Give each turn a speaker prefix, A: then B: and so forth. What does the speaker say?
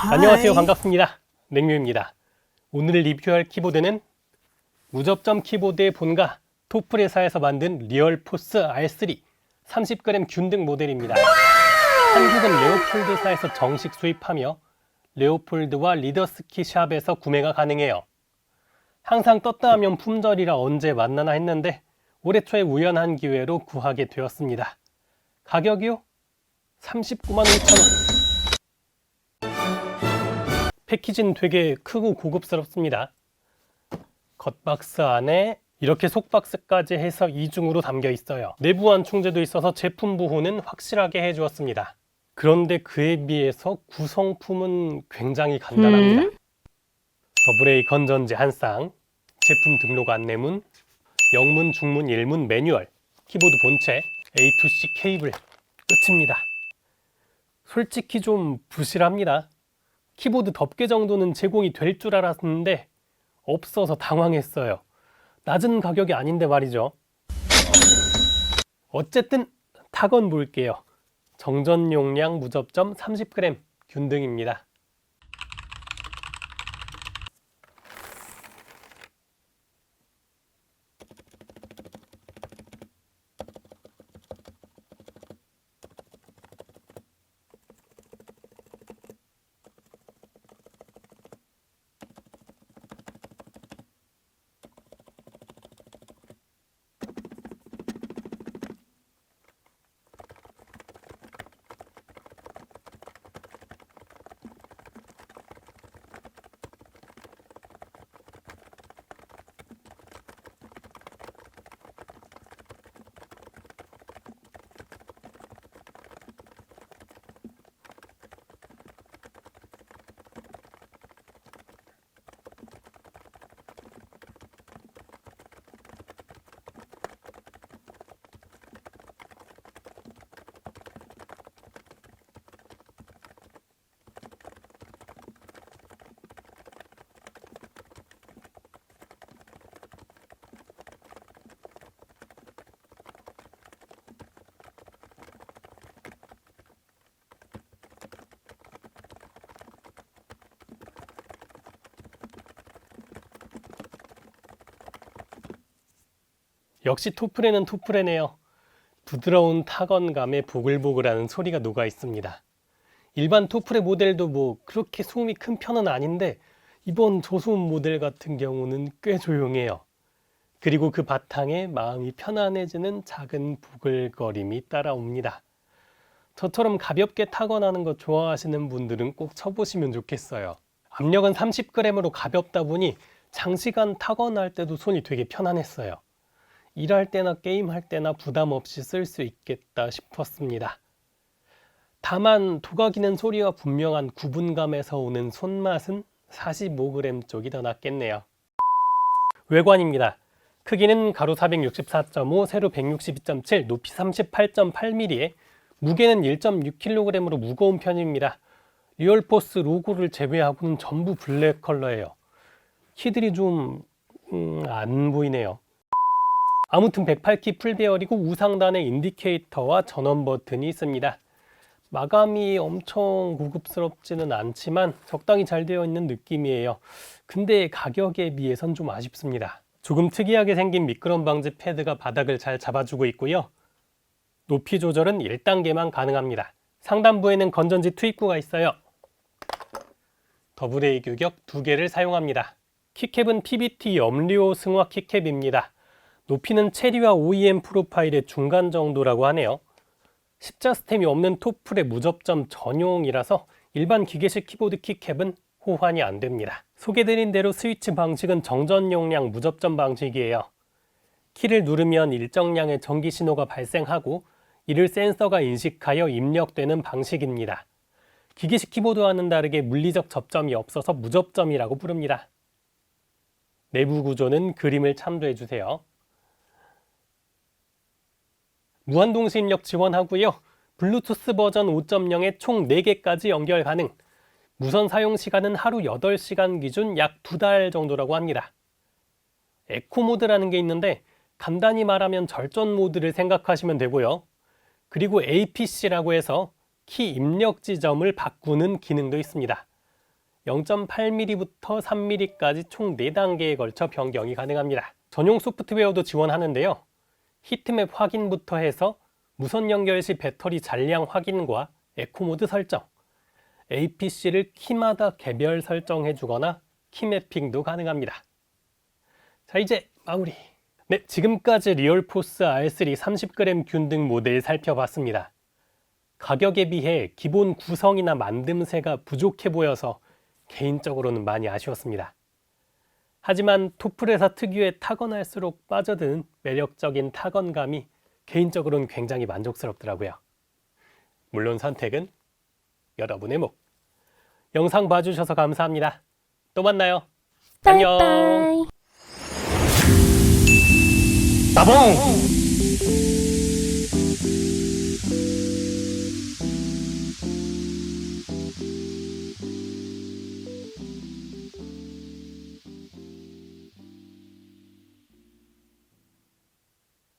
A: 안녕하세요. 반갑습니다. 냉류입니다. 오늘 리뷰할 키보드는 무접점 키보드의 본가 토프레사에서 만든 리얼포스 R3 30g 균등 모델입니다. 한국은 레오폴드사에서 정식 수입하며 레오폴드와 리더스키 샵에서 구매가 가능해요. 항상 떴다 하면 품절이라 언제 만나나 했는데 올해 초에 우연한 기회로 구하게 되었습니다. 가격이요? 39만 5천 원. 패키지는 되게 크고 고급스럽습니다. 겉박스 안에 이렇게 속박스까지 해서 이중으로 담겨 있어요. 내부안 충전도 있어서 제품 보호는 확실하게 해주었습니다. 그런데 그에 비해서 구성품은 굉장히 간단합니다. 더블A 건전지 한 쌍, 제품 등록 안내문, 영문, 중문, 일문 매뉴얼, 키보드 본체, A2C 케이블 끝입니다. 솔직히 좀 부실합니다. 키보드 덮개 정도는 제공이 될 줄 알았는데 없어서 당황했어요. 낮은 가격이 아닌데 말이죠. 어쨌든 타건 볼게요. 정전 용량 무접점 30g 균등입니다. 역시 토프레는 토프레네요. 부드러운 타건감에 보글보글하는 소리가 녹아 있습니다. 일반 토프레 모델도 뭐 그렇게 소음이 큰 편은 아닌데 이번 저소음 모델 같은 경우는 꽤 조용해요. 그리고 그 바탕에 마음이 편안해지는 작은 부글거림이 따라옵니다. 저처럼 가볍게 타건하는 거 좋아하시는 분들은 꼭 쳐보시면 좋겠어요. 압력은 30g으로 가볍다 보니 장시간 타건할 때도 손이 되게 편안했어요. 일할 때나 게임할 때나 부담 없이 쓸 수 있겠다 싶었습니다. 다만 도각이는 소리와 분명한 구분감에서 오는 손맛은 45g 쪽이 더 낫겠네요. 외관입니다. 크기는 가로 464.5, 세로 162.7, 높이 38.8mm에 무게는 1.6kg으로 무거운 편입니다. 리얼포스 로고를 제외하고는 전부 블랙 컬러예요. 키들이 좀안 음, 보이네요. 아무튼 108키 풀배열이고 우상단에 인디케이터와 전원 버튼이 있습니다. 마감이 엄청 고급스럽지는 않지만 적당히 잘 되어 있는 느낌이에요. 근데 가격에 비해선 좀 아쉽습니다. 조금 특이하게 생긴 미끄럼 방지 패드가 바닥을 잘 잡아주고 있고요. 높이 조절은 1단계만 가능합니다. 상단부에는 건전지 투입구가 있어요. 더블 A 규격 두 개를 사용합니다. 키캡은 PBT 염료 승화 키캡입니다. 높이는 체리와 OEM 프로파일의 중간 정도라고 하네요. 십자 스템이 없는 토플의 무접점 전용이라서 일반 기계식 키보드 키캡은 호환이 안 됩니다. 소개드린 대로 스위치 방식은 정전 용량 무접점 방식이에요. 키를 누르면 일정량의 전기 신호가 발생하고 이를 센서가 인식하여 입력되는 방식입니다. 기계식 키보드와는 다르게 물리적 접점이 없어서 무접점이라고 부릅니다. 내부 구조는 그림을 참조해 주세요. 무한동시 입력 지원하고요. 블루투스 버전 5.0에 총 4개까지 연결 가능. 무선 사용 시간은 하루 8시간 기준 약 2달 정도라고 합니다. 에코 모드라는 게 있는데 간단히 말하면 절전 모드를 생각하시면 되고요. 그리고 APC라고 해서 키 입력 지점을 바꾸는 기능도 있습니다. 0.8mm부터 3mm까지 총 4단계에 걸쳐 변경이 가능합니다. 전용 소프트웨어도 지원하는데요. 히트맵 확인부터 해서 무선 연결 시 배터리 잔량 확인과 에코 모드 설정, APC를 키마다 개별 설정해 주거나 키 매핑도 가능합니다. 자, 이제 마무리. 네, 지금까지 리얼포스 R3 30g 균등 모델 살펴봤습니다. 가격에 비해 기본 구성이나 만듦새가 부족해 보여서 개인적으로는 많이 아쉬웠습니다. 하지만 토플에서 특유의 타건할수록 빠져드는 매력적인 타건감이 개인적으로는 굉장히 만족스럽더라고요. 물론 선택은 여러분의 목. 영상 봐주셔서 감사합니다. 또 만나요. 안녕. 따봉!